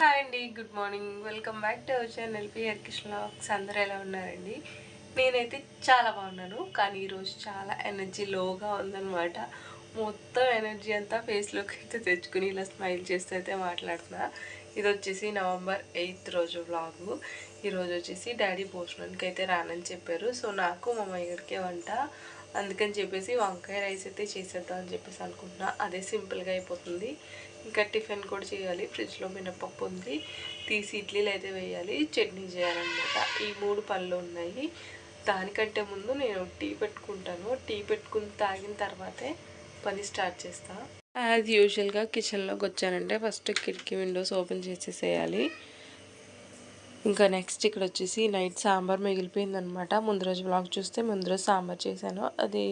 Hi అండి good morning. Welcome back to our channel PR కృష్ణలాక్స్ అందరూ ఎలా ఉన్నారండి? నేనైతే చాలా బాగున్నాను కానీ ఈరోజు చాలా ఎనర్జీ లోగా ఉందన్నమాట. మొత్తం ఎనర్జీ అంతా ఫేస్లోకి అయితే తెచ్చుకుని ఇలా స్మైల్ చేస్తూ అయితే మాట్లాడుతున్నా. ఇది వచ్చేసి నవంబర్ ఎయిత్ రోజు బ్లాగు ఈరోజు వచ్చేసి డాడీ భోజనానికి అయితే రానని చెప్పారు. సో నాకు మా మయ్యడికే వంట. అందుకని చెప్పేసి వంకాయ రైస్ అయితే చేసేద్దాం అని చెప్పేసి అనుకుంటున్నా. అదే సింపుల్గా అయిపోతుంది. ఇంకా టిఫిన్ కూడా చేయాలి. ఫ్రిడ్జ్లో మినపప్పు ఉంది. తీసి ఇడ్లీలు అయితే వేయాలి. చట్నీ చేయాలన్నమాట. ఈ మూడు పనులు ఉన్నాయి. దానికంటే ముందు నేను టీ పెట్టుకుంటాను. టీ పెట్టుకుని తాగిన తర్వాతే పని స్టార్ట్ చేస్తా. యాజ్ యూజువల్గా కిచెన్లోకి వచ్చానంటే ఫస్ట్ కిటికీ విండోస్ ఓపెన్ చేసేసేయాలి. ఇంకా నెక్స్ట్ ఇక్కడ వచ్చేసి నైట్ సాంబార్ మిగిలిపోయిందనమాట ముందు రోజు బ్లాగ్ చూస్తే ముందు రోజు సాంబార్ చేశాను. అది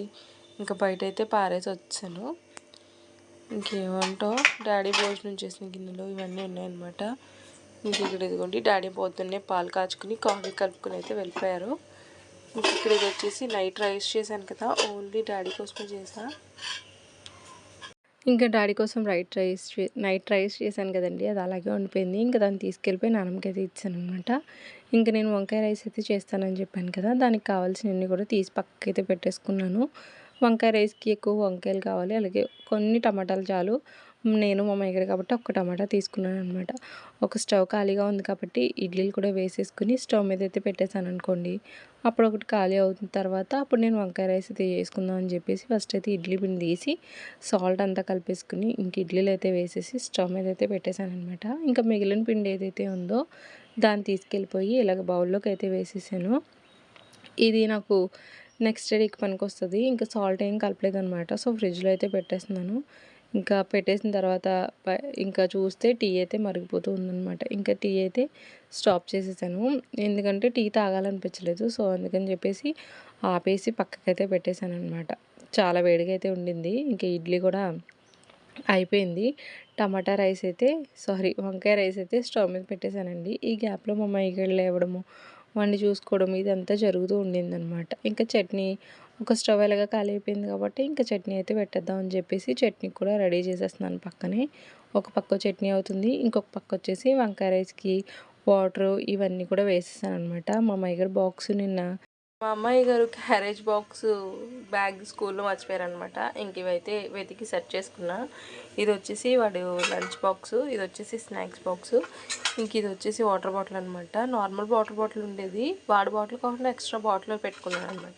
ఇంకా బయట అయితే పారేసి వచ్చాను. ఇంకేమంటో డాడీ భోజనం చేసిన గిన్నెలు ఇవన్నీ ఉన్నాయన్నమాట. ఇంక ఇక్కడ ఇదిగోండి డాడీ పొద్దున్నే పాలు కాచుకుని కాఫీ కలుపుకుని అయితే వెళ్ళిపోయారు. ఇంక ఇక్కడ ఇది వచ్చేసి నైట్ రైస్ చేశాను కదా ఓన్లీ డాడీ కోసమే చేసా? ఇంకా డాడీ కోసం రైట్ రైస్ చే- నైట్ రైస్ చేశాను కదండి అది అలాగే ఉండిపోయింది. ఇంకా దాన్ని తీసుకెళ్ళిపోయి నాన్నమ్మకి అయితే ఇచ్చాను అనమాట ఇంకా నేను వంకాయ రైస్ అయితే చేస్తానని చెప్పాను కదా దానికి కావాల్సినవన్నీ కూడా తీసి పక్కకైతే పెట్టేసుకున్నాను. వంకాయ రైస్కి ఎక్కువ వంకాయలు కావాలి. అలాగే కొన్ని టమాటాలు చాలు. నేను మా దగ్గర కాబట్టి ఒక్క టమాటా తీసుకున్నాను అనమాట ఒక స్టవ్ ఖాళీగా ఉంది కాబట్టి ఇడ్లీలు కూడా వేసేసుకుని స్టవ్ మీద అయితే పెట్టేశాను అనుకోండి. అప్పుడు ఒకటి ఖాళీ అవుతున్న తర్వాత అప్పుడు నేను వంకాయ రైస్ అయితే చేసుకుందాం అని చెప్పేసి ఫస్ట్ అయితే ఇడ్లీ పిండి తీసి సాల్ట్ అంతా కలిపేసుకుని ఇంక ఇడ్లీలు అయితే వేసేసి స్టవ్ మీద అయితే పెట్టేశాను అనమాట ఇంకా మిగిలిన పిండి ఏదైతే ఉందో దాన్ని తీసుకెళ్ళిపోయి ఇలాగ బౌల్లోకి అయితే వేసేసాను. ఇది నాకు నెక్స్ట్ డేకి పనికి వస్తుంది ఇంకా సాల్ట్ ఏం కలపలేదు అనమాట సో ఫ్రిడ్జ్లో అయితే పెట్టేస్తున్నాను. ఇంకా పెట్టేసిన తర్వాత ప- ఇంకా చూస్తే టీ అయితే మరిగిపోతూ ఉందనమాట ఇంకా టీ అయితే స్టాప్ చేసేసాను. ఎందుకంటే టీ తాగాలనిపించలేదు. సో అందుకని చెప్పేసి ఆపేసి పక్కకైతే పెట్టేశాను అనమాట చాలా వేడిగా అయితే ఉండింది. ఇంకా ఇడ్లీ కూడా అయిపోయింది. టమాటా రైస్ అయితే సారీ వంకాయ రైస్ అయితే స్టవ్ మీద పెట్టేశానండి. ఈ గ్యాప్లో మా మైగళ్ళు లేవడము వండి చూసుకోవడం ఇదంతా జరుగుతూ ఉండిందనమాట ఇంకా చట్నీ ఒక స్టవ్ ఎలాగా ఖాళీ అయిపోయింది కాబట్టి ఇంకా చట్నీ అయితే పెట్టేద్దాం అని చెప్పేసి చట్నీ కూడా రెడీ చేసేస్తున్నాను పక్కనే. ఒక పక్క చట్నీ అవుతుంది ఇంకొక పక్క వచ్చేసి వంకాయ రైస్కి వాటర్ ఇవన్నీ కూడా వేసేసాను అనమాట మా అమ్మాయి గారు బాక్స్ నిన్న మా అమ్మాయి గారు క్యారేజ్ బాక్స్ బ్యాగ్ స్కూల్లో మర్చిపోయారనమాట ఇంక ఇవైతే వెతికి సెట్ చేసుకున్నా. ఇది వచ్చేసి వాడు లంచ్ బాక్స్ ఇది వచ్చేసి స్నాక్స్ బాక్స్ ఇంక ఇది వచ్చేసి వాటర్ బాటిల్ అనమాట నార్మల్ వాటర్ బాటిల్ ఉండేది. వాడి బాటిల్ కాకుండా ఎక్స్ట్రా బాటిల్ పెట్టుకున్నాను అనమాట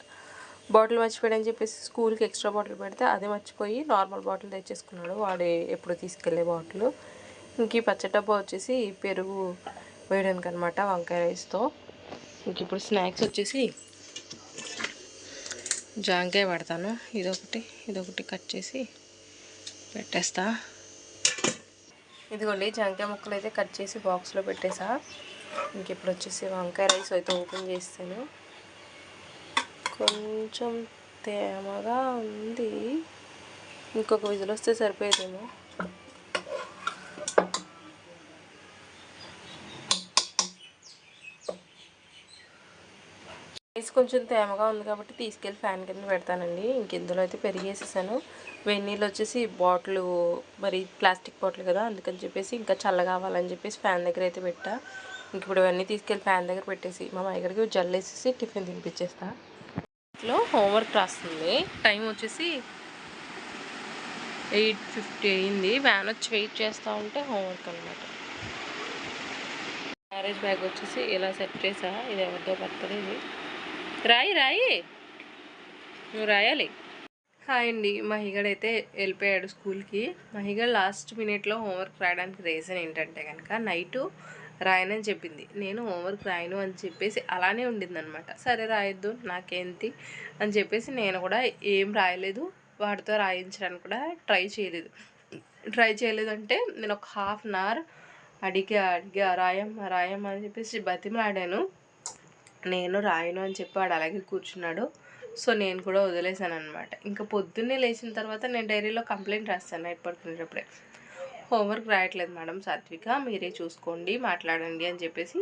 బాటిల్ మర్చిపోయాడని చెప్పేసి స్కూల్కి ఎక్స్ట్రా బాటిల్ పెడితే అదే మర్చిపోయి నార్మల్ బాటిల్ తెచ్చేసుకున్నాడు. వాడు ఎప్పుడు తీసుకెళ్ళే బాటిల్. ఇంక ఈ పచ్చడి డబ్బా వచ్చేసి పెరుగు వేయడానికి అనమాట వంకాయ రైస్తో. ఇంక ఇప్పుడు స్నాక్స్ వచ్చేసి జాంకాయ పడతాను. ఇదొకటి ఇదొకటి కట్ చేసి పెట్టేస్తా. ఇదిగోండి జాంకాయ ముక్కలు అయితే కట్ చేసి బాక్స్లో పెట్టేసా. ఇంకెప్పుడు వచ్చేసి వంకాయ రైస్ అయితే ఓపెన్ చేస్తాను. కొంచెం తేమగా ఉంది. ఇంకొక విజిల్ వస్తే సరిపోయేదేమో. రైస్ కొంచెం తేమగా ఉంది కాబట్టి తీసుకెళ్ళి ఫ్యాన్ కింద పెడతానండి. ఇంక ఇందులో అయితే పెరిగేసేసాను. వేడి నీళ్ళు వచ్చేసి బాటిల్ మరి ప్లాస్టిక్ బాటిల్ కదా అందుకని చెప్పేసి ఇంకా చల్ల కావాలని చెప్పేసి ఫ్యాన్ దగ్గర అయితే పెట్టా. ఇంక ఇప్పుడు ఇవన్నీ తీసుకెళ్ళి ఫ్యాన్ దగ్గర పెట్టేసి మా దగ్గరికి జల్లేసేసి టిఫిన్ తినిపించేస్తా. ఇంట్లో హోంవర్క్ రాస్తుంది. టైం వచ్చేసి ఎయిట్ ఫిఫ్టీ అయింది. వ్యాన్ వచ్చి వెయిట్ చేస్తూ ఉంటే హోంవర్క్ అనమాట క్యారేజ్ బ్యాగ్ వచ్చేసి ఇలా సెట్ చేసా. ఇది ఎవరిదో పడుతుంది ఇది రాయి రాయి. నువ్వు రాయాలి. హాయ్ అండి. మహిగడ్ అయితే వెళ్ళిపోయాడు స్కూల్కి. మహిగడ్ లాస్ట్ మినిట్లో హోంవర్క్ రాయడానికి రీజన్ ఏంటంటే కనుక నైటు రాయనని చెప్పింది. నేను హోంవర్క్ రాయను అని చెప్పేసి అలానే ఉండిందనమాట. సరే రాయొద్దు నాకేంటి అని చెప్పేసి నేను కూడా ఏం రాయలేదు. వాడితో రాయించడానికి కూడా ట్రై చేయలేదు. ట్రై చేయలేదు అంటే నేను ఒక హాఫ్ అన్ అవర్ అడిగా అడిగా రాయమ్మ రాయమ్మ అని చెప్పేసి బతిమలాడాను. నేను రాయను అని చెప్పి వాడు అలాగే కూర్చున్నాడు. సో నేను కూడా వదిలేసాను అనమాట ఇంకా పొద్దున్నే లేచిన తర్వాత నేను డైరీలో కంప్లైంట్ రాస్తాను నైట్ పడుకునేటప్పుడే. హోంవర్క్ రాయట్లేదు మేడం సాత్విక మీరే చూసుకోండి మాట్లాడండి అని చెప్పేసి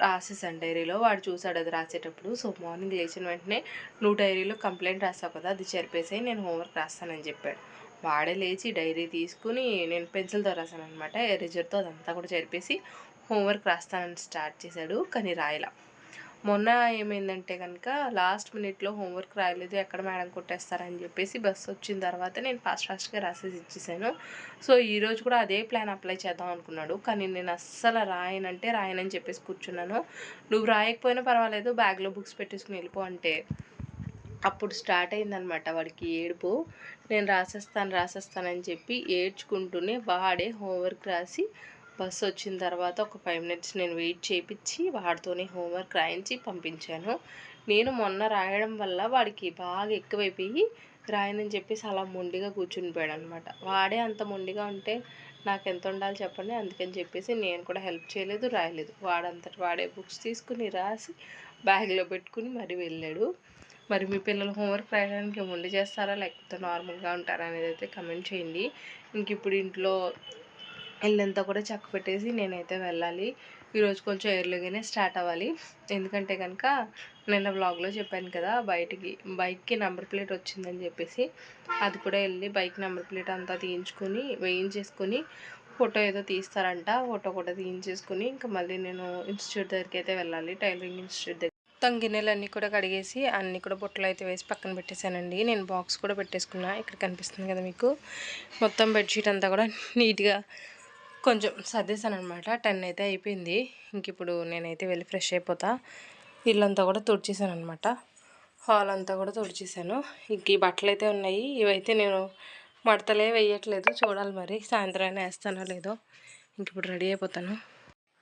రాసేసాను డైరీలో. వాడు చూసాడు అది రాసేటప్పుడు. సో మార్నింగ్ లేచిన వెంటనే నువ్వు డైరీలో కంప్లైంట్ రాస్తావు కదా అది చెరిపేసాయి నేను హోంవర్క్ రాస్తానని చెప్పాడు. వాడే లేచి డైరీ తీసుకుని నేను పెన్సిల్తో రాశాను అనమాట ఎరేజర్తో అదంతా కూడా జరిపేసి హోంవర్క్ రాస్తానని స్టార్ట్ చేశాడు కానీ రాయలా. మొన్న ఏమైందంటే కనుక లాస్ట్ మినిట్లో హోంవర్క్ రాయలేదు ఎక్కడ మేడం కొట్టేస్తారని చెప్పేసి బస్సు వచ్చిన తర్వాత నేను ఫాస్ట్ ఫాస్ట్గా రాసేసి ఇచ్చేసాను. సో ఈరోజు కూడా అదే ప్లాన్ అప్లై చేద్దాం అనుకున్నాడు. కానీ నేను అస్సలు రాయనంటే రాయనని చెప్పేసి కూర్చున్నాను. నువ్వు రాయకపోయినా పర్వాలేదు బ్యాగ్లో బుక్స్ పెట్టేసుకుని వెళ్ళిపో అంటే. అప్పుడు స్టార్ట్ అయిందనమాట వాడికి ఏడుపు. నేను రాసేస్తాను రాసేస్తానని చెప్పి ఏడ్చుకుంటూనే వాడే హోంవర్క్ రాసి బస్సు వచ్చిన తర్వాత ఒక ఫైవ్ మినిట్స్ నేను వెయిట్ చేయించి వాడితోనే హోంవర్క్ రాయించి పంపించాను. నేను మొన్న రాయడం వల్ల వాడికి బాగా ఎక్కువైపోయి రాయనని చెప్పేసి అలా మొండిగా కూర్చునిపోయాడు అనమాట వాడే అంత మొండిగా ఉంటే నాకు ఎంత ఉండాలి చెప్పండి? అందుకని చెప్పేసి నేను కూడా హెల్ప్ చేయలేదు రాయలేదు. వాడంతటి వాడే బుక్స్ తీసుకుని రాసి బ్యాగ్లో పెట్టుకుని మరి వెళ్ళాడు. మరి మీ పిల్లలు హోంవర్క్ రాయడానికి ముందు చేస్తారా? లేకపోతే నార్మల్గా ఉంటారా? అనేది అయితే కమెంట్ చేయండి. ఇంక ఇప్పుడు ఇంట్లో ఇల్లంతా కూడా చక్క పెట్టేసి నేనైతే వెళ్ళాలి. ఈరోజు కొంచెం ఎర్లీగానే స్టార్ట్ అవ్వాలి. ఎందుకంటే కనుక నిన్న బ్లాగ్లో చెప్పాను కదా బయటికి బైక్కి నెంబర్ ప్లేట్ వచ్చిందని చెప్పేసి అది కూడా వెళ్ళి బైక్ నెంబర్ ప్లేట్ అంతా తీయించుకొని వేయించేసుకొని ఫోటో ఏదో తీస్తారంట ఫోటో కూడా తీయించేసుకొని ఇంకా మళ్ళీ నేను ఇన్స్టిట్యూట్ దగ్గరికి అయితే వెళ్ళాలి టైలరింగ్ ఇన్స్టిట్యూట్ దగ్గర మొత్తం గిన్నెలు అన్నీ కూడా కడిగేసి అన్నీ కూడా బుట్టలు అయితే వేసి పక్కన పెట్టేశానండి. నేను బాక్స్ కూడా పెట్టేసుకున్నా. ఇక్కడ కనిపిస్తుంది కదా మీకు. మొత్తం బెడ్షీట్ అంతా కూడా నీట్గా కొంచెం సర్దేశాను అనమాట టెన్ అయితే అయిపోయింది. ఇంక ఇప్పుడు నేనైతే వెళ్ళి ఫ్రెష్ అయిపోతా. ఇల్లంతా కూడా తుడిచేసాను అనమాట హాల్ అంతా కూడా తుడిచేసాను ఇంక ఈ బట్టలు అయితే ఉన్నాయి. ఇవైతే నేను మడతలే వేయట్లేదు. చూడాలి మరి సాయంత్రం అయినా వేస్తానో లేదో. ఇంక ఇప్పుడు రెడీ అయిపోతాను.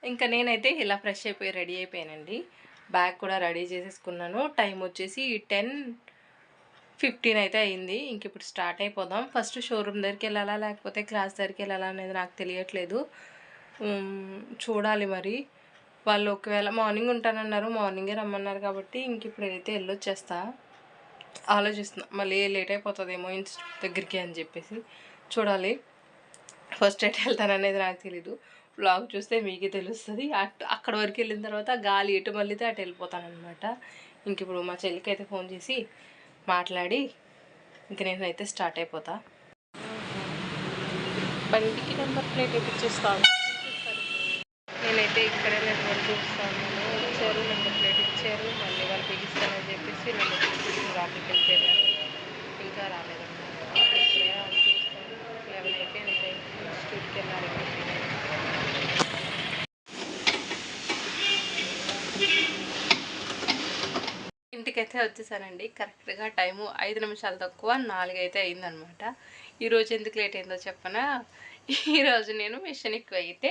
ఇంకా నేనైతే ఇలా ఫ్రెష్ అయిపోయి రెడీ అయిపోయానండి. బ్యాగ్ కూడా రెడీ చేసేసుకున్నాను. టైం వచ్చేసి టెన్ ఫిఫ్టీన్ అయితే అయింది. ఇంక ఇప్పుడు స్టార్ట్ అయిపోదాం. ఫస్ట్ షోరూమ్ దగ్గరికి వెళ్ళాలా? లేకపోతే క్లాస్ దగ్గరికి వెళ్ళాలా అనేది నాకు తెలియట్లేదు. చూడాలి మరి. వాళ్ళు ఒకవేళ మార్నింగ్ ఉంటానన్నారు మార్నింగే రమ్మన్నారు కాబట్టి ఇంక ఇప్పుడు ఏదైతే వెళ్ళొచ్చేస్తా. ఆలోచిస్తున్నా. మళ్ళీ లేట్ అయిపోతుందేమో ఇన్స్టిట్యూట్ దగ్గరికి అని చెప్పేసి చూడాలి. ఫస్ట్ ఎటు వెళ్తాననేది నాకు తెలీదు. బ్లాగ్ చూస్తే మీకే తెలుస్తుంది. అటు అక్కడ వరకు వెళ్ళిన తర్వాత గాలి ఎటు మళ్ళీతే అటు వెళ్ళిపోతాను అనమాట ఇంక ఇప్పుడు మా చెల్లికి అయితే ఫోన్ చేసి మాట్లాడి ఇంక నేనైతే స్టార్ట్ అయిపోతా. బండికి నెంబర్ ప్లేట్ ఇప్పించేస్తాను నేనైతే ఇక్కడే నెంబర్ చూస్తాను. ఇచ్చారు నెంబర్ ప్లేట్ ఇచ్చారు. మళ్ళీ వాళ్ళు బిగిస్తానని చెప్పేసి నెంబర్ ప్లేట్ రాత్రికి వెళ్ళిపోయారు. ఇంకా రాలేదన్నమాట. ఇప్పుడే చూస్తాను. లెవెన్ అయితే ఇన్స్టిట్యూట్కి వెళ్ళాలి ఇంటికైతే వచ్చేసానండి. కరెక్ట్గా టైము ఐదు నిమిషాలు తక్కువ నాలుగు అయితే అయిందనమాట ఈరోజు ఎందుకు లేట్ అయిందో చెప్పనా? ఈరోజు నేను మిషన్ ఎక్కువ అయితే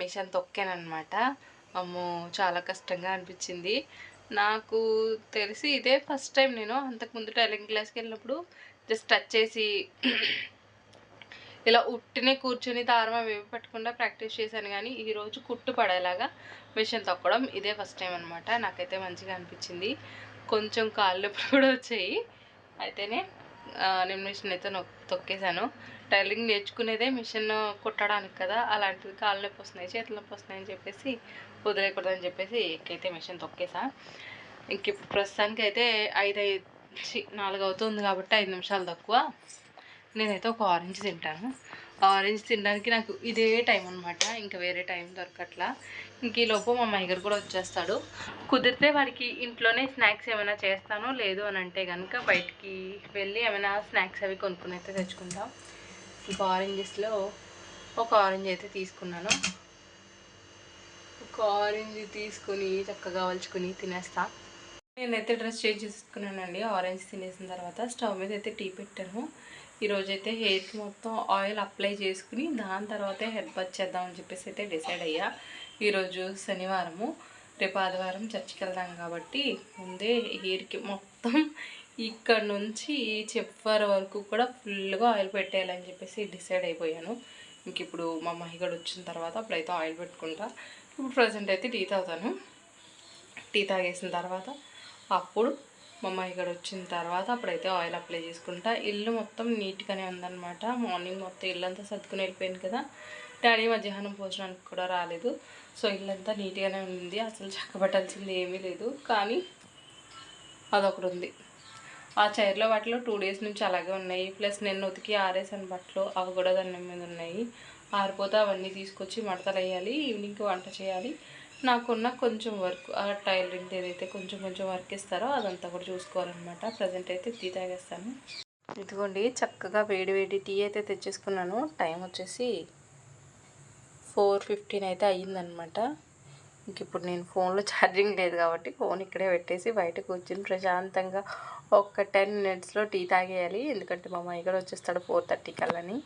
మిషన్ తొక్కానమాట అమ్మో చాలా కష్టంగా అనిపించింది. నాకు తెలిసి ఇదే ఫస్ట్ టైం నేను అంతకుముందు టైలింగ్ క్లాస్కి వెళ్ళినప్పుడు జస్ట్ టచ్ చేసి ఇలా ఉట్టినే కూర్చొని దారం అవి పెట్టకుండా ప్రాక్టీస్ చేశాను కానీ ఈరోజు కుట్టు పడేలాగా మిషన్ తొక్కడం ఇదే ఫస్ట్ టైం అనమాట. నాకైతే మంచిగా అనిపించింది. కొంచెం కాళ్ళు కూడా వచ్చాయి. అయితేనే నేను మిషన్ అయితే తొక్కేశాను. టైలింగ్ నేర్చుకునేదే మిషన్ కుట్టడానికి కదా అలాంటిది కాళ్ళు నొప్పి వస్తున్నాయి చేతులు నొప్పి వస్తున్నాయని చెప్పేసి వదిలేయకూడదని చెప్పేసి ఎక్కైతే మిషన్ తొక్కేసా ఇంక ప్రస్తుతానికి అయితే ఐదు నాలుగు అవుతుంది కాబట్టి ఐదు నిమిషాలు తక్కువ. నేనైతే ఒక ఆరెంజ్ తింటాను. ఆరెంజ్ తినడానికి నాకు ఇదే టైం అనమాట ఇంకా వేరే టైం దొరకట్లా. ఇంక ఈ లోపు మా మైగర్ కూడా వచ్చేస్తాడు. కుదిరితే వాడికి ఇంట్లోనే స్నాక్స్ ఏమైనా చేస్తాను లేదు అని అంటే కనుక బయటికి వెళ్ళి ఏమైనా స్నాక్స్ అవి కొనుక్కుని అయితే తెచ్చుకుంటాం ఇంకా ఆరెంజెస్లో ఒక ఆరెంజ్ అయితే తీసుకున్నాను. ఒక ఆరెంజ్ తీసుకుని చక్కగా వలుచుకుని తినేస్తా. నేనైతే డ్రెస్ చేంజ్ చేసుకున్నానండి. ఆరెంజ్ తినేసిన తర్వాత స్టవ్ మీద అయితే టీ పెట్టాను. ఈరోజైతే హెయిర్కి మొత్తం ఆయిల్ అప్లై చేసుకుని దాని తర్వాతే హెడ్ బాత్ చేద్దామని చెప్పేసి అయితే డిసైడ్ అయ్యా. ఈరోజు శనివారము రేపు ఆదివారం చర్చికి వెళ్దాం కాబట్టి ముందే హెయిర్కి మొత్తం ఇక్కడ నుంచి చివరి వరకు కూడా ఫుల్గా ఆయిల్ పెట్టేయాలని చెప్పేసి డిసైడ్ అయిపోయాను. ఇంక ఇప్పుడు మా మహిగడు వచ్చిన తర్వాత అప్పుడైతే ఆయిల్ పెట్టుకుంటా. ఇప్పుడు ప్రజెంట్ అయితే టీ తాగుతాను. టీ తాగేసిన తర్వాత అప్పుడు మా ఇక్కడ వచ్చిన తర్వాత అప్పుడైతే ఆయిల్ అప్లై చేసుకుంటా. ఇల్లు మొత్తం నీట్గానే ఉందన్నమాట. మార్నింగ్ మొత్తం ఇల్లంతా సర్దుకుని వెళ్ళిపోయింది కదా. డాడీ మధ్యాహ్నం భోజనానికి కూడా రాలేదు. సో ఇల్లంతా నీట్గానే ఉంది. అసలు చక్కబట్టాల్సింది ఏమీ లేదు. కానీ అదొకటి ఉంది. ఆ చైర్లో వాటిలో టూ డేస్ నుంచి అలాగే ఉన్నాయి. ప్లస్ నేను ఉతికి ఆరేసాను బట్టలు అవి కూడా దాని మీద ఉన్నాయి. ఆరిపోతే అవన్నీ తీసుకొచ్చి మడతలు వేయాలి. ఈవినింగ్కి వంట చేయాలి. నాకున్న కొంచెం వర్క్ ఆ టైలరింగ్ ఏదైతే కొంచెం కొంచెం వర్క్ ఇస్తారో అదంతా కూడా చూసుకోవాలన్నమాట. ప్రజెంట్ అయితే టీ తాగేస్తాను. ఇదిగోండి చక్కగా వేడి వేడి టీ అయితే తెచ్చేసుకున్నాను. టైం వచ్చేసి ఫోర్ ఫిఫ్టీన్ అయితే అయ్యిందనమాట ఇంక ఇప్పుడు నేను ఫోన్లో ఛార్జింగ్ లేదు కాబట్టి ఫోన్ ఇక్కడే పెట్టేసి బయట కూర్చుని ప్రశాంతంగా ఒక టెన్ మినిట్స్లో టీ తాగేయాలి. ఎందుకంటే మా అమ్మాయి కూడా వచ్చేస్తాడు ఫోర్ థర్టీ కల్లని.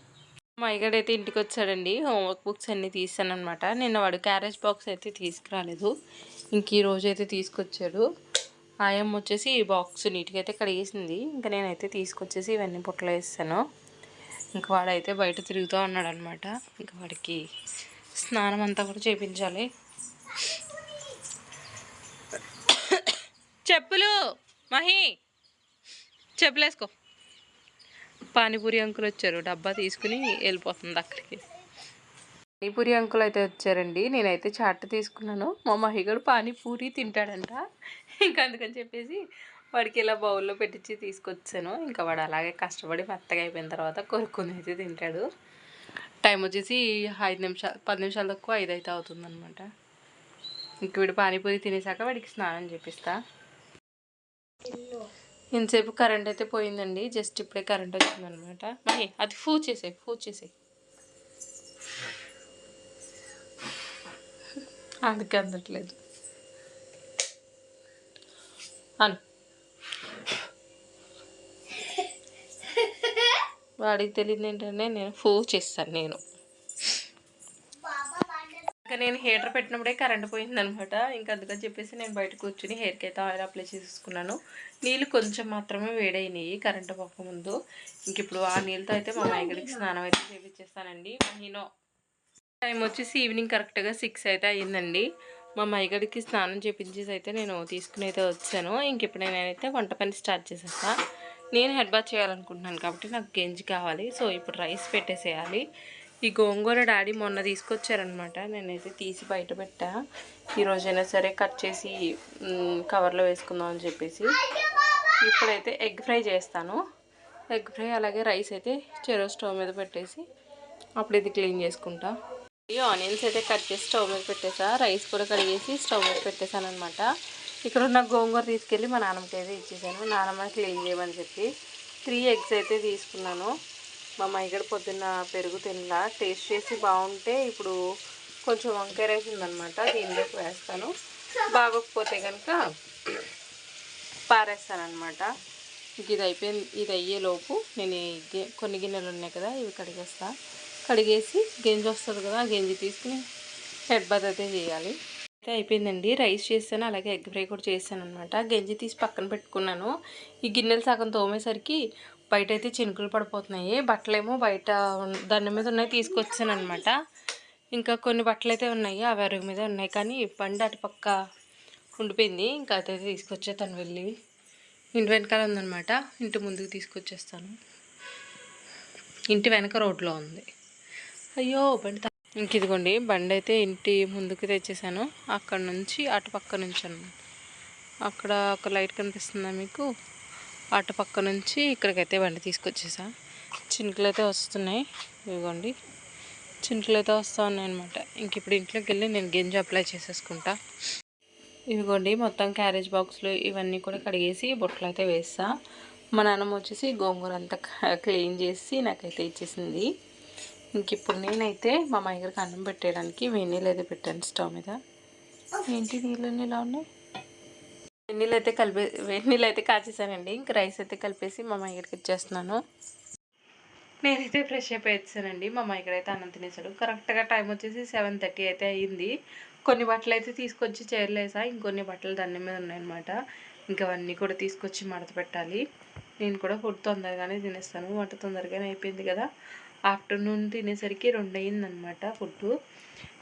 మా మైగడ అయితే ఇంటికి వచ్చాడండి హోంవర్క్ బుక్స్ అన్నీ తీసాను అనమాట నిన్న వాడు క్యారేజ్ బాక్స్ అయితే తీసుకురాలేదు. ఇంక ఈ రోజు అయితే తీసుకొచ్చాడు. ఆయమ్మ వచ్చేసి ఈ బాక్స్ నీట్గా అయితే కడిగేసింది. ఇంకా నేనైతే తీసుకొచ్చేసి ఇవన్నీ పుట్టలో వేస్తాను ఇంకా వాడైతే బయట తిరుగుతూ ఉన్నాడు అనమాట ఇంకా వాడికి స్నానం అంతా కూడా చేయించాలి చెప్పులు! మహి! చెప్పులేసుకో. పానీపూరి అంకులు వచ్చారు. డబ్బా తీసుకుని వెళ్ళిపోతుంది అక్కడికి. పానీపూరి అంకులు అయితే వచ్చారండి. నేనైతే చాట్ తీసుకున్నాను. మా మహిగడు పానీపూరి తింటాడంట. ఇంకా అందుకని చెప్పేసి వాడికి ఇలా బౌల్లో పెట్టించి తీసుకొచ్చాను. ఇంకా వాడు అలాగే కష్టపడి మెత్తగా అయిపోయిన తర్వాత కొరుక్కుని అయితే తింటాడు. టైం వచ్చేసి ఐదు నిమిషాలు పది నిమిషాలు తక్కువ ఐదు అయితే అవుతుందన్నమాట. ఇంక వీడు పానీపూరి తినేసాక వాడికి స్నానం చేపిస్తా. ఇంతసేపు కరెంట్ అయితే పోయిందండి. జస్ట్ ఇప్పుడే కరెంట్ వచ్చిందనమాట మరి అది ఫూ చేసాయి ఫూ చేసాయి. అందుకే అందట్లేదు. అను. వాడికి తెలియదు ఏంటంటే నేను ఫూ చేస్తాను నేను. ఇంకా నేను హీటర్ పెట్టినప్పుడే కరెంట్ పోయిందనమాట. ఇంకా అందుకని చెప్పేసి నేను బయట కూర్చుని హెయిర్కి అయితే ఆయిల్ అప్లై చేసుకున్నాను. నీళ్ళు కొంచెం మాత్రమే వేడైనాయి కరెంట్ పోకముందు ఇంక ఇప్పుడు ఆ నీళ్ళతో అయితే మా మైగడికి స్నానం అయితే చేపించేస్తానండి నేను టైం వచ్చేసి ఈవినింగ్ కరెక్ట్గా సిక్స్ అయితే అయ్యిందండి. మా మైగడికి స్నానం చేపించేసి అయితే నేను తీసుకుని అయితే వచ్చాను. ఇంక ఇప్పుడు నేనైతే వంట పని స్టార్ట్ చేసేస్తా. నేను హెడ్ బాత్ చేయాలనుకుంటున్నాను కాబట్టి నాకు గెంజి కావాలి. సో ఇప్పుడు రైస్ పెట్టేసేయాలి. ఈ గోంగూర డాడీ మొన్న తీసుకొచ్చారనమాట నేనైతే తీసి బయట పెట్టా. ఈరోజైనా సరే కట్ చేసి కవర్లో వేసుకుందాం అని చెప్పేసి. ఇప్పుడైతే ఎగ్ ఫ్రై చేస్తాను. ఎగ్ ఫ్రై అలాగే రైస్ అయితే చెరో స్టవ్ మీద పెట్టేసి అప్పుడు ఇది క్లీన్ చేసుకుంటా. ఈ ఆనియన్స్ అయితే కట్ చేసి స్టవ్ మీద పెట్టేసా. రైస్ కూడా కడిగేసి స్టవ్ మీద పెట్టేశాను అనమాట ఇక్కడ ఉన్న గోంగూర తీసుకెళ్ళి మా నాన్నమ్మకి అయితే ఇచ్చేసాను. నాన్నమ్మ క్లీన్ చేయమని చెప్పి త్రీ ఎగ్స్ అయితే తీసుకున్నాను. మా మైగడ పొద్దున్న పెరుగు తినలా టేస్ట్ చేసి బాగుంటే ఇప్పుడు కొంచెం వంకాయ రైస్ ఉందనమాట దీనిలోకి వేస్తాను. బాగోకపోతే కనుక పారేస్తాను అనమాట ఇది అయిపోయింది ఇది అయ్యేలోపు నేను కొన్ని గిన్నెలు ఉన్నాయి కదా ఇవి కడిగేస్తా. కడిగేసి గెంజి వస్తుంది కదా గంజి తీసుకుని హెడ్ బాత్ అయితే చేయాలి. అయితే అయిపోయిందండి రైస్ చేస్తాను అలాగే ఎగ్ ఫ్రై కూడా చేస్తాను అనమాట గెంజి తీసి పక్కన పెట్టుకున్నాను. ఈ గిన్నెలు సగం తోమేసరికి బయట అయితే చినుకులు పడిపోతున్నాయి. బట్టలేమో బయట దాని మీద ఉన్నాయి తీసుకొచ్చాను అనమాట ఇంకా కొన్ని బట్టలు అయితే ఉన్నాయి అవి అరుగు మీద ఉన్నాయి. కానీ బండి అటుపక్క ఉండిపోయింది. ఇంకా అదైతే తీసుకొచ్చే తను వెళ్ళి ఇంటి వెనకాల ఉందనమాట ఇంటి ముందుకు తీసుకొచ్చేస్తాను. ఇంటి వెనక రోడ్లో ఉంది. అయ్యో బండి ఇంక ఇదిగోండి బండి అయితే ఇంటి ముందుకు తెచ్చేసాను. అక్కడ నుంచి అటుపక్క నుంచి అనమాట అక్కడ ఒక లైట్ కనిపిస్తుందా మీకు? అటు పక్క నుంచి ఇక్కడికైతే బండి తీసుకొచ్చేసా. చినుకులు అయితే వస్తున్నాయి. ఇదిగోండి. చినుకులు అయితే వస్తూ ఉన్నాయి అనమాట ఇంక ఇప్పుడు ఇంట్లోకి వెళ్ళి నేను గింజ అప్లై చేసేసుకుంటా. ఇదిగోండి మొత్తం క్యారేజ్ బాక్స్లు ఇవన్నీ కూడా కడిగేసి బొట్లు అయితే వేస్తా. మా నాన్నమ్మ వచ్చేసి గోంగూర అంతా క్లీన్ చేసి నాకైతే ఇచ్చేసింది. ఇంక ఇప్పుడు నేనైతే మా మాయగారికి అన్నం పెట్టేయడానికి వేడి అయితే పెట్టాను స్టవ్ మీద. ఏంటి నీళ్ళు? ఇలా ఉన్నాయి? వెన్నీళ్ళు అయితే కలిపే వెన్నీళ్ళు అయితే కాచేసానండి. ఇంక రైస్ అయితే కలిపేసి మా అమ్మగారికి ఇచ్చేస్తున్నాను నేనైతే ఫ్రెష్ అప్ వచ్చానండి మా అమ్మాయి అయితే అన్నం తినేసాడు. కరెక్ట్గా టైం వచ్చేసి సెవెన్ థర్టీ అయితే అయ్యింది కొన్ని బట్టలు అయితే తీసుకొచ్చి చేరలేసా ఇంకొన్ని బట్టలు దాని మీద ఉన్నాయన్నమాట. ఇంకా అవన్నీ కూడా తీసుకొచ్చి మడత పెట్టాలి. నేను కూడా ఫుడ్ తొందరగానే తినేస్తాను. వంట తొందరగానే అయిపోయింది కదా. ఆఫ్టర్నూన్ తినేసరికి రెండయిందనమాట ఫుడ్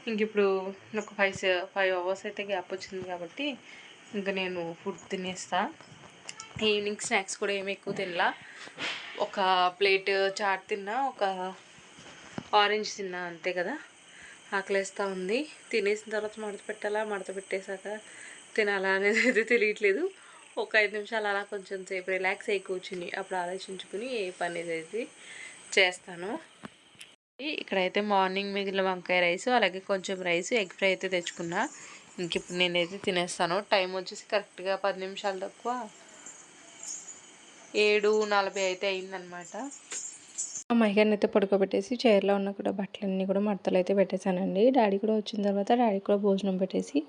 ఇంక ఇప్పుడు ఒక ఫైవ్ ఫైవ్ అవర్స్ అయితే గ్యాప్ వచ్చింది కాబట్టి ఇంకా నేను ఫుడ్ తినేస్తా. ఈవినింగ్ స్నాక్స్ కూడా ఏమి ఎక్కువ తినలా. ఒక ప్లేట్ చాట్ తిన్నా ఒక ఆరెంజ్ తిన్నా అంతే కదా. ఆకలేస్తూ ఉంది. తినేసిన తర్వాత మడత పెట్టాలా? మడత పెట్టేశాక తినాలా అనేది అయితే తెలియట్లేదు. ఒక ఐదు నిమిషాలు అలా కొంచెం సేపు రిలాక్స్ అయి కూర్చుని అప్పుడు ఆలోచించుకుని ఏ పని అయితే చేస్తాను. ఇక్కడైతే మార్నింగ్ మిగిలిన వంకాయ రైస్ అలాగే కొంచెం రైస్ ఎగ్ ఫ్రై అయితే తెచ్చుకున్నా. ఇంక ఇప్పుడు నేనైతే తినేస్తాను. టైం వచ్చేసి కరెక్ట్గా పది నిమిషాలు తక్కువ. ఏడు నలభై అయితే అయిందనమాట మైగాన్ని అయితే పడుకోబెట్టేసి చైర్లో ఉన్న కూడా బట్టలన్నీ కూడా మడతలు అయితే పెట్టేశానండి. డాడీ కూడా వచ్చిన తర్వాత డాడీ కూడా భోజనం పెట్టేసి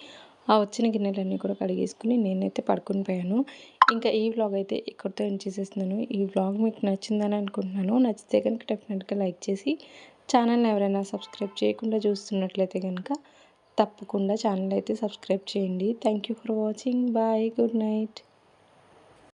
ఆ వచ్చిన గిన్నెలన్నీ కూడా కడిగేసుకుని నేనైతే పడుకుని పోయాను. ఇంకా ఈ వ్లాగ్ అయితే ఇక్కడితో ఎండ్ చేసేస్తున్నాను. ఈ వ్లాగ్ మీకు నచ్చిందని అనుకుంటున్నాను. నచ్చితే కనుక డెఫినెట్గా లైక్ చేసి ఛానల్ని ఎవరైనా సబ్స్క్రైబ్ చేయకుండా చూస్తున్నట్లయితే కనుక తప్పకుండా ఛానల్ అయితే సబ్స్క్రైబ్ చేయండి. Thank you for watching bye good night